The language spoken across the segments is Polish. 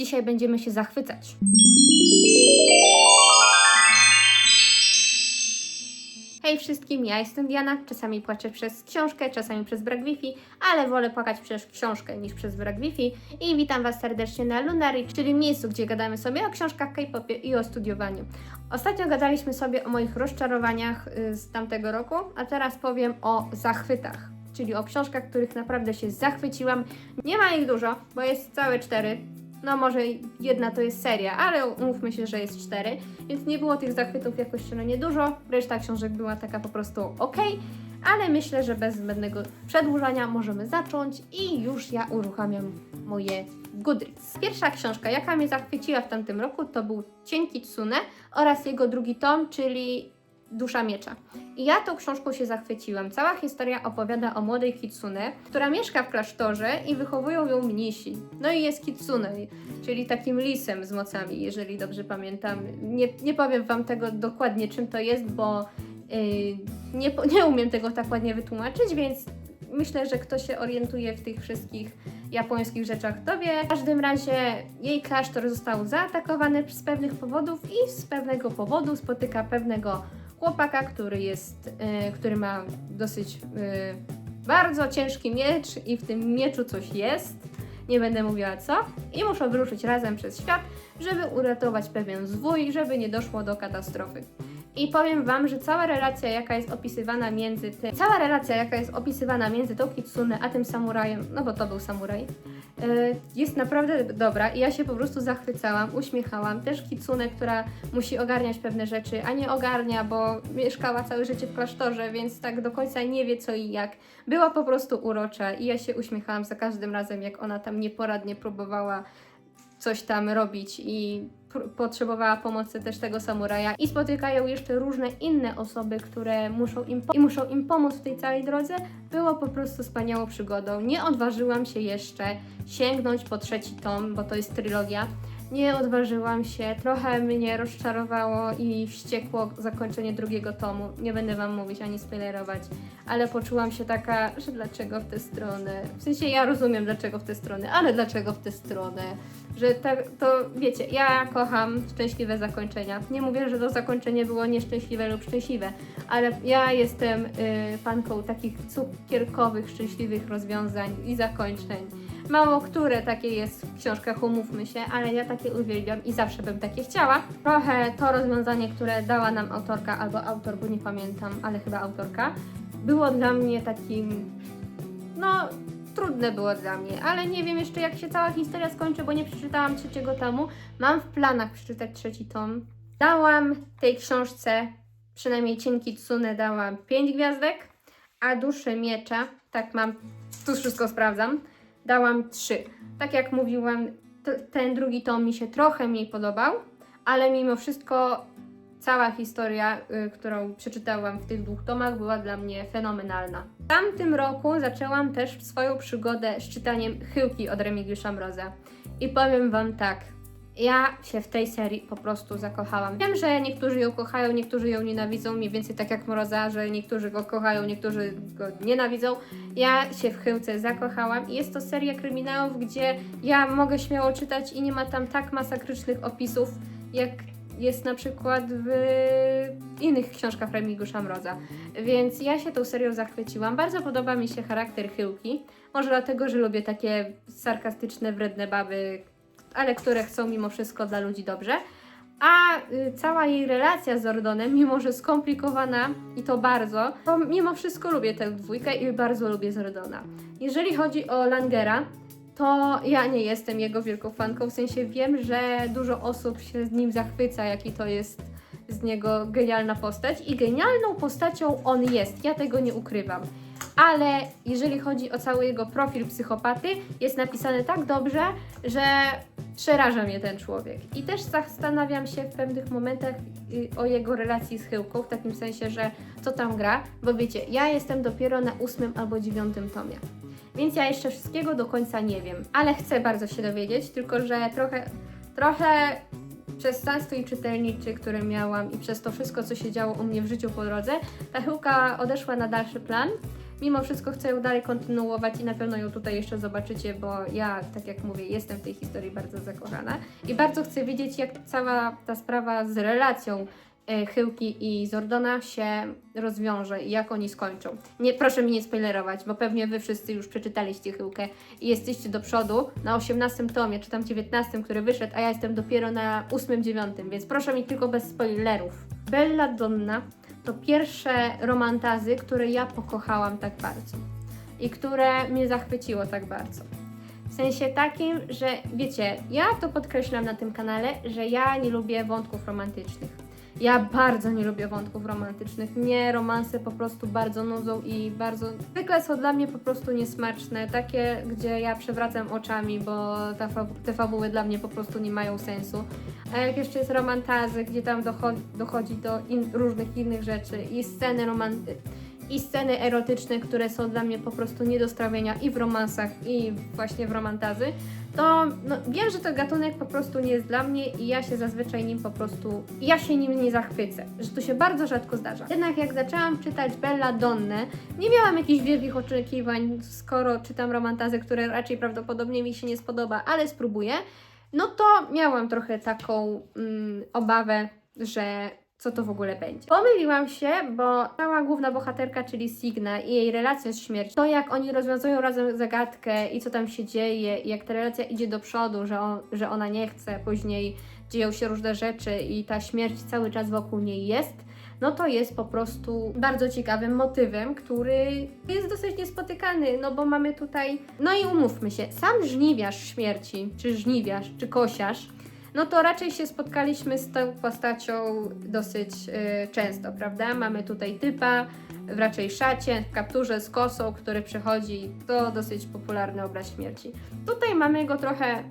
dzisiaj będziemy się zachwycać. Hej wszystkim, ja jestem Diana. Czasami płaczę przez książkę, czasami przez brak Wi-Fi, ale wolę płakać przez książkę niż przez brak Wi-Fi. I witam Was serdecznie na Lunary, czyli miejscu, gdzie gadamy sobie o książkach, K-popie i o studiowaniu. Ostatnio gadaliśmy sobie o moich rozczarowaniach y, z tamtego roku, a teraz powiem o zachwytach, czyli o książkach, których naprawdę się zachwyciłam. Nie ma ich dużo, bo jest całe cztery. No może jedna to jest seria, ale umówmy się, że jest cztery, więc nie było tych zachwytów jakoś szalenie dużo. Reszta książek była taka po prostu ok, ale myślę, że bez zbędnego przedłużania możemy zacząć i już ja uruchamiam moje Goodreads. Pierwsza książka, jaka mnie zachwyciła w tamtym roku, to był Cień Kitsune oraz jego drugi tom, czyli Dusza Miecza. I ja tą książką się zachwyciłam. Cała historia opowiada o młodej Kitsune, która mieszka w klasztorze i wychowują ją mnisi. No i jest Kitsune, czyli takim lisem z mocami, jeżeli dobrze pamiętam. Nie, nie powiem Wam tego dokładnie, czym to jest, bo yy, nie, nie umiem tego tak ładnie wytłumaczyć, więc myślę, że kto się orientuje w tych wszystkich japońskich rzeczach, to wie. W każdym razie jej klasztor został zaatakowany z pewnych powodów i z pewnego powodu spotyka pewnego chłopaka, który jest, y, który ma dosyć y, bardzo ciężki miecz i w tym mieczu coś jest. Nie będę mówiła co. I muszą wyruszyć razem przez świat, żeby uratować pewien zwój, żeby nie doszło do katastrofy. I powiem Wam, że cała relacja, jaka jest opisywana między tym, cała relacja, jaka jest opisywana między tą Kitsune a tym samurajem, no bo to był samuraj, yy, jest naprawdę dobra i ja się po prostu zachwycałam, uśmiechałam. Też Kitsune, która musi ogarniać pewne rzeczy, a nie ogarnia, bo mieszkała całe życie w klasztorze, więc tak do końca nie wie co i jak. Była po prostu urocza i ja się uśmiechałam za każdym razem, jak ona tam nieporadnie próbowała coś tam robić i potrzebowała pomocy też tego samuraja i spotykają jeszcze różne inne osoby, które muszą im, i muszą im pomóc w tej całej drodze, było po prostu wspaniałą przygodą. Nie odważyłam się jeszcze sięgnąć po trzeci tom, bo to jest trylogia. Nie odważyłam się, trochę mnie rozczarowało i wściekło zakończenie drugiego tomu. Nie będę Wam mówić ani spoilerować, ale poczułam się taka, że dlaczego w tę stronę. W sensie ja rozumiem dlaczego w tę stronę, ale dlaczego w tę stronę że tak, to wiecie, ja kocham szczęśliwe zakończenia. Nie mówię, że to zakończenie było nieszczęśliwe lub szczęśliwe, ale ja jestem y, fanką takich cukierkowych, szczęśliwych rozwiązań i zakończeń. Mało które takie jest w książkach, umówmy się, ale ja takie uwielbiam i zawsze bym takie chciała. Trochę to rozwiązanie, które dała nam autorka albo autor, bo nie pamiętam, ale chyba autorka, było dla mnie takim, no, trudne było dla mnie, ale nie wiem jeszcze jak się cała historia skończy, bo nie przeczytałam trzeciego tomu. Mam w planach przeczytać trzeci tom. Dałam tej książce, przynajmniej Cienki Tsune dałam 5 gwiazdek, a Duszę Miecza, tak mam, tu wszystko sprawdzam, dałam 3. Tak jak mówiłam, ten drugi tom mi się trochę mniej podobał, ale mimo wszystko cała historia, y, którą przeczytałam w tych dwóch tomach, była dla mnie fenomenalna. W tamtym roku zaczęłam też swoją przygodę z czytaniem Chyłki od Remigiusza Mroza. I powiem Wam tak, ja się w tej serii po prostu zakochałam. Wiem, że niektórzy ją kochają, niektórzy ją nienawidzą, mniej więcej tak jak Mroza, że niektórzy go kochają, niektórzy go nienawidzą. Ja się w Chyłce zakochałam i jest to seria kryminałów, gdzie ja mogę śmiało czytać i nie ma tam tak masakrycznych opisów, jak jest na przykład w innych książkach Remigusza Mroza. Więc ja się tą serią zachwyciłam. Bardzo podoba mi się charakter Chyłki. Może dlatego, że lubię takie sarkastyczne, wredne baby, ale które chcą mimo wszystko dla ludzi dobrze. A y, cała jej relacja z Zordonem, mimo że skomplikowana i to bardzo, to mimo wszystko lubię tę dwójkę i bardzo lubię Zordona. Jeżeli chodzi o Langera, to ja nie jestem jego wielką fanką, w sensie wiem, że dużo osób się z nim zachwyca, jaki to jest z niego genialna postać i genialną postacią on jest, ja tego nie ukrywam. Ale jeżeli chodzi o cały jego profil psychopaty, jest napisany tak dobrze, że przeraża mnie ten człowiek. I też zastanawiam się w pewnych momentach y, o jego relacji z Chyłką, w takim sensie, że co tam gra, bo wiecie, ja jestem dopiero na ósmym albo dziewiątym tomie. Więc ja jeszcze wszystkiego do końca nie wiem, ale chcę bardzo się dowiedzieć, tylko że trochę, trochę przez stan swój czytelniczy, który miałam i przez to wszystko, co się działo u mnie w życiu po drodze, ta chyłka odeszła na dalszy plan, mimo wszystko chcę ją dalej kontynuować i na pewno ją tutaj jeszcze zobaczycie, bo ja, tak jak mówię, jestem w tej historii bardzo zakochana i bardzo chcę wiedzieć, jak cała ta sprawa z relacją Chyłki i Zordona się rozwiąże i jak oni skończą. Nie, proszę mi nie spoilerować, bo pewnie Wy wszyscy już przeczytaliście Chyłkę i jesteście do przodu na 18 tomie, czy tam 19, który wyszedł, a ja jestem dopiero na 8-9, więc proszę mi tylko bez spoilerów. Bella Donna to pierwsze romantazy, które ja pokochałam tak bardzo i które mnie zachwyciło tak bardzo. W sensie takim, że wiecie, ja to podkreślam na tym kanale, że ja nie lubię wątków romantycznych. Ja bardzo nie lubię wątków romantycznych. Mnie romanse po prostu bardzo nudzą i bardzo. Zwykle są dla mnie po prostu niesmaczne. Takie, gdzie ja przewracam oczami, bo te fabuły dla mnie po prostu nie mają sensu. A jak jeszcze jest romantazy, gdzie tam dochodzi, do in, różnych innych rzeczy i sceny romanty i sceny erotyczne, które są dla mnie po prostu nie do strawienia i w romansach, i właśnie w romantazy, to no, wiem, że to gatunek po prostu nie jest dla mnie i ja się zazwyczaj nim po prostu, ja się nim nie zachwycę, że to się bardzo rzadko zdarza. Jednak jak zaczęłam czytać Bella Donnę, nie miałam jakichś wielkich oczekiwań, skoro czytam romantazy, które raczej prawdopodobnie mi się nie spodoba, ale spróbuję, no to miałam trochę taką mm, obawę, że co to w ogóle będzie. Pomyliłam się, bo cała główna bohaterka, czyli Signa i jej relacja z śmiercią, to jak oni rozwiązują razem zagadkę i co tam się dzieje, i jak ta relacja idzie do przodu, że, on, że ona nie chce, później dzieją się różne rzeczy i ta śmierć cały czas wokół niej jest, no to jest po prostu bardzo ciekawym motywem, który jest dosyć niespotykany, no bo mamy tutaj, no i umówmy się, sam żniwiarz śmierci, czy żniwiarz, czy kosiarz, no to raczej się spotkaliśmy z tą postacią dosyć y, często, prawda? Mamy tutaj typa w raczej szacie, w kapturze z kosą, który przychodzi, to dosyć popularny obraz śmierci. Tutaj mamy go trochę,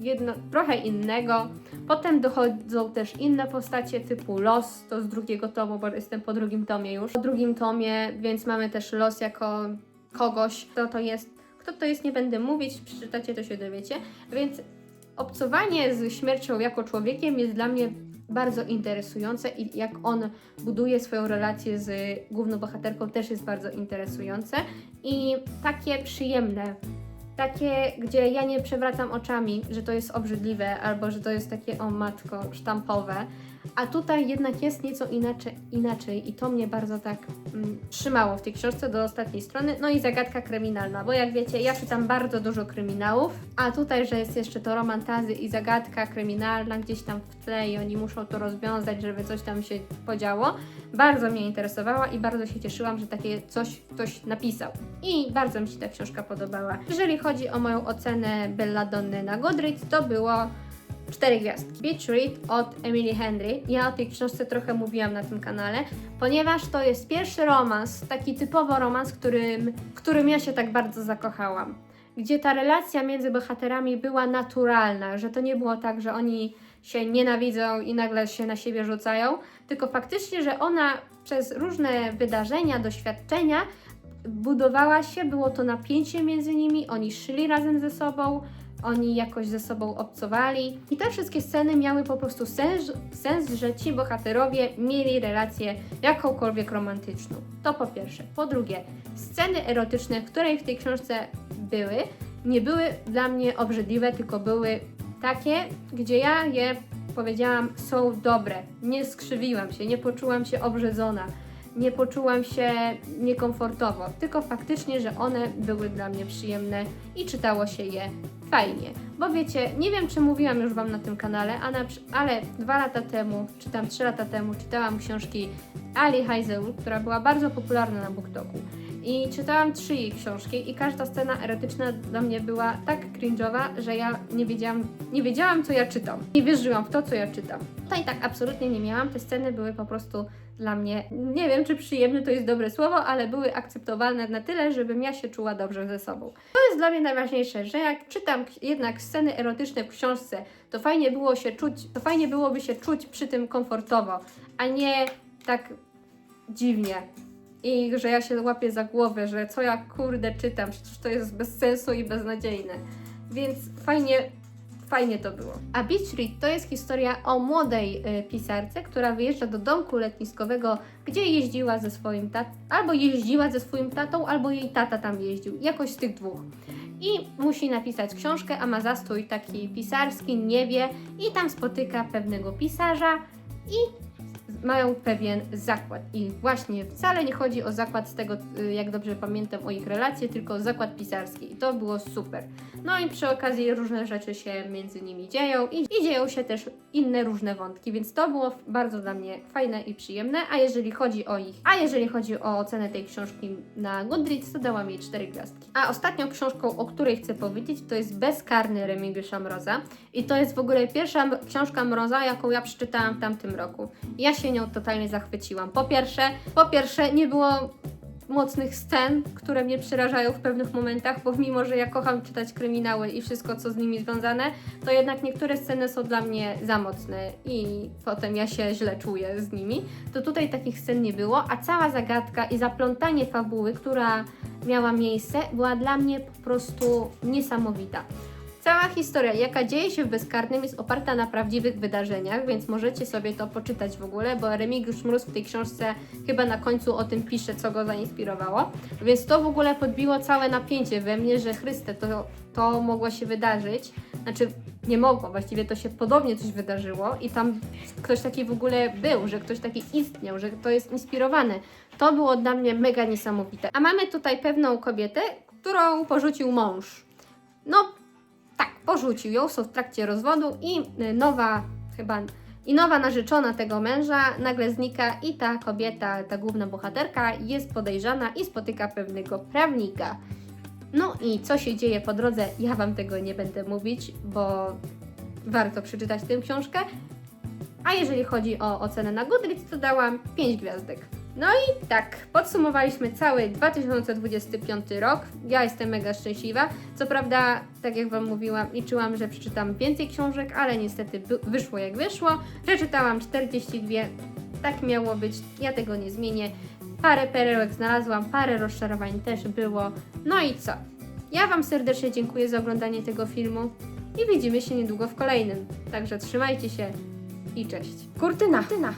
jedno, trochę innego. Potem dochodzą też inne postacie typu Los, to z drugiego tomu, bo jestem po drugim tomie już. Po drugim tomie, więc mamy też Los jako kogoś, kto to jest. Kto to jest, nie będę mówić, przeczytacie, to się dowiecie. Więc obcowanie z śmiercią jako człowiekiem jest dla mnie bardzo interesujące i jak on buduje swoją relację z główną bohaterką też jest bardzo interesujące i takie przyjemne. Takie, gdzie ja nie przewracam oczami, że to jest obrzydliwe albo że to jest takie o matko sztampowe, a tutaj jednak jest nieco inaczej, inaczej i to mnie bardzo tak mm, trzymało w tej książce do ostatniej strony. No i zagadka kryminalna, bo jak wiecie, ja czytam bardzo dużo kryminałów, a tutaj, że jest jeszcze to romantazy i zagadka kryminalna gdzieś tam w tle i oni muszą to rozwiązać, żeby coś tam się podziało, bardzo mnie interesowała i bardzo się cieszyłam, że takie coś ktoś napisał. I bardzo mi się ta książka podobała. Jeżeli chodzi o moją ocenę Belladonny na Goodreads, to było Cztery gwiazdki. Beach Read od Emily Henry. Ja o tej książce trochę mówiłam na tym kanale, ponieważ to jest pierwszy romans, taki typowo romans, którym, którym ja się tak bardzo zakochałam. Gdzie ta relacja między bohaterami była naturalna, że to nie było tak, że oni się nienawidzą i nagle się na siebie rzucają, tylko faktycznie, że ona przez różne wydarzenia, doświadczenia budowała się, było to napięcie między nimi, oni szli razem ze sobą, oni jakoś ze sobą obcowali i te wszystkie sceny miały po prostu sens, sens, że ci bohaterowie mieli relację jakąkolwiek romantyczną. To po pierwsze. Po drugie, sceny erotyczne, które w tej książce były, nie były dla mnie obrzydliwe, tylko były takie, gdzie ja je powiedziałam są dobre. Nie skrzywiłam się, nie poczułam się obrzydzona nie poczułam się niekomfortowo, tylko faktycznie, że one były dla mnie przyjemne i czytało się je fajnie. Bo wiecie, nie wiem czy mówiłam już Wam na tym kanale, na, ale dwa lata temu, czy tam trzy lata temu, czytałam książki Ali Heizel, która była bardzo popularna na BookToku. I czytałam trzy jej książki i każda scena erotyczna dla mnie była tak cringe'owa, że ja nie wiedziałam, nie wiedziałam co ja czytam. Nie wierzyłam w to, co ja czytam. Tutaj tak absolutnie nie miałam. Te sceny były po prostu dla mnie, nie wiem czy przyjemne to jest dobre słowo, ale były akceptowalne na tyle, żebym ja się czuła dobrze ze sobą. To jest dla mnie najważniejsze, że jak czytam jednak sceny erotyczne w książce, to fajnie było się czuć, to fajnie byłoby się czuć przy tym komfortowo, a nie tak dziwnie. I że ja się łapię za głowę, że co ja kurde czytam, przecież to jest bez sensu i beznadziejne. Więc fajnie, fajnie to było. A Beach Read to jest historia o młodej y, pisarce, która wyjeżdża do domku letniskowego, gdzie jeździła ze swoim tatą, albo jeździła ze swoim tatą, albo jej tata tam jeździł, jakoś z tych dwóch. I musi napisać książkę, a ma zastój taki pisarski, nie wie, i tam spotyka pewnego pisarza i mają pewien zakład. I właśnie wcale nie chodzi o zakład z tego, y, jak dobrze pamiętam, o ich relacje, tylko o zakład pisarski. I to było super. No i przy okazji różne rzeczy się między nimi dzieją i, i dzieją się też inne różne wątki, więc to było bardzo dla mnie fajne i przyjemne. A jeżeli chodzi o ich, a jeżeli chodzi o ocenę tej książki na Goodreads, to dałam jej 4 gwiazdki. A ostatnią książką, o której chcę powiedzieć, to jest Bezkarny Remigiusza Mroza. I to jest w ogóle pierwsza książka Mroza, jaką ja przeczytałam w tamtym roku. Ja się nią totalnie zachwyciłam. Po pierwsze, po pierwsze nie było mocnych scen, które mnie przerażają w pewnych momentach, bo mimo, że ja kocham czytać kryminały i wszystko, co z nimi związane, to jednak niektóre sceny są dla mnie za mocne i potem ja się źle czuję z nimi. To tutaj takich scen nie było, a cała zagadka i zaplątanie fabuły, która miała miejsce, była dla mnie po prostu niesamowita. Cała historia, jaka dzieje się w Bezkarnym, jest oparta na prawdziwych wydarzeniach, więc możecie sobie to poczytać w ogóle, bo Remigiusz Mróz w tej książce chyba na końcu o tym pisze, co go zainspirowało. Więc to w ogóle podbiło całe napięcie we mnie, że Chryste, to, to mogło się wydarzyć. Znaczy, nie mogło, właściwie to się podobnie coś wydarzyło i tam ktoś taki w ogóle był, że ktoś taki istniał, że to jest inspirowane. To było dla mnie mega niesamowite. A mamy tutaj pewną kobietę, którą porzucił mąż. No, porzucił ją, są w trakcie rozwodu i y, nowa, chyba, i nowa narzeczona tego męża nagle znika i ta kobieta, ta główna bohaterka jest podejrzana i spotyka pewnego prawnika. No i co się dzieje po drodze, ja Wam tego nie będę mówić, bo warto przeczytać tę książkę. A jeżeli chodzi o ocenę na Goodreads, to dałam 5 gwiazdek. No i tak, podsumowaliśmy cały 2025 rok. Ja jestem mega szczęśliwa. Co prawda, tak jak Wam mówiłam, liczyłam, że przeczytam więcej książek, ale niestety wyszło jak wyszło. Przeczytałam 42, tak miało być, ja tego nie zmienię. Parę perełek znalazłam, parę rozczarowań też było. No i co? Ja Wam serdecznie dziękuję za oglądanie tego filmu i widzimy się niedługo w kolejnym. Także trzymajcie się i cześć. Kurtyna! Kurtyna.